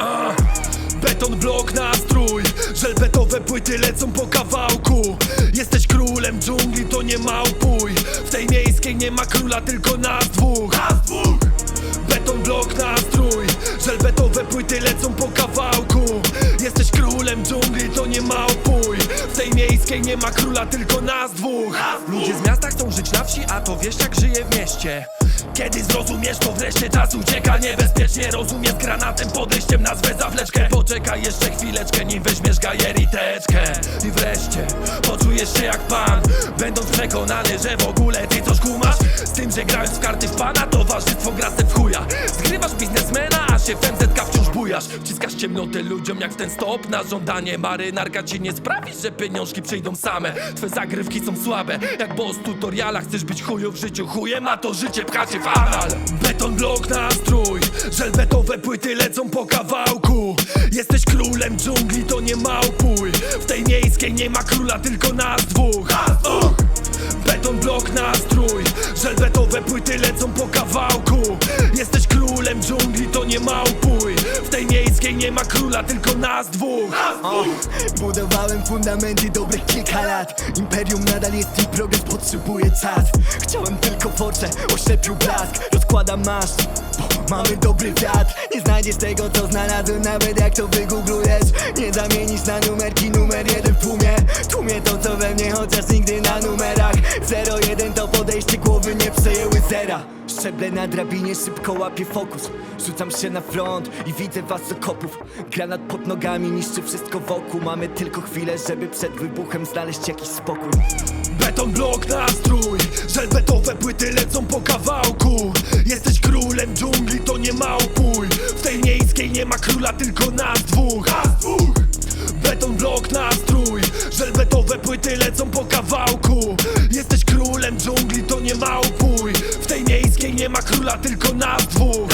A, beton, blok, nastrój Żelbetowe płyty lecą po kawałku. Jesteś królem dżungli, to nie małpuj W tej miejskiej nie ma króla, tylko nas dwóch. Beton, blok, nastrój Żelbetowe płyty lecą po kawałku. Jesteś królem dżungli, to nie małpuj nie ma króla, tylko nas dwóch. Ludzie z miasta chcą żyć na wsi, a to wiesz jak żyje w mieście. Kiedy zrozumiesz to wreszcie czas ucieka niebezpiecznie. Rozumiesz granatem podejściem nazwę zawleczkę Poczekaj jeszcze chwileczkę nim weźmiesz gajeriteczkę. I wreszcie poczujesz się jak pan Będąc przekonany, że w ogóle ty coś kumasz Tym, że grając w karty w pana towarzystwo gra se w chuja. Zgrywasz biznesmena, a się w MZK wciąż bujasz. Wciskasz ciemnotę ludziom jak w ten stop na żądanie. Marynarka ci nie sprawi, że pieniążki przyjdą same. Twe zagrywki są słabe, jak boss tutoriala. Chcesz być chuju w życiu chujem, a to życie pchacie w anal. Beton, blok, nastrój Żelbetowe płyty lecą po kawałku. Jesteś królem dżungli, to nie małpuj. W tej miejskiej nie ma króla, tylko nas dwóch płyty lecą po kawałku. Jesteś królem dżungli, to nie małpuj. W tej miejskiej nie ma króla, tylko nas dwóch. Budowałem fundamenty dobrych kilka lat. Imperium nadal jest i progres potrzebuje czas. Chciałem tylko forcze, oślepił blask. Rozkładam maszt, bo mamy dobry wiatr. Nie znajdziesz tego co znalazłem nawet jak to wygooglujesz. Nie zamienisz na 01 to podejście głowy nie przejęły zera. Szczeble na drabinie, szybko łapię fokus. Rzucam się na front i widzę was z okopów Granat pod nogami niszczy wszystko wokół. Mamy tylko chwilę, żeby przed wybuchem znaleźć jakiś spokój. Beton, blok, nastrój Żelbetowe płyty lecą po kawałku. Jesteś królem dżungli, to nie małpuj W tej miejskiej nie ma króla, tylko nas dwóch. Beton, blok, nastrój Żelbetowe płyty lecą po kawałku nie małpuj W tej miejskiej nie ma króla, tylko nas dwóch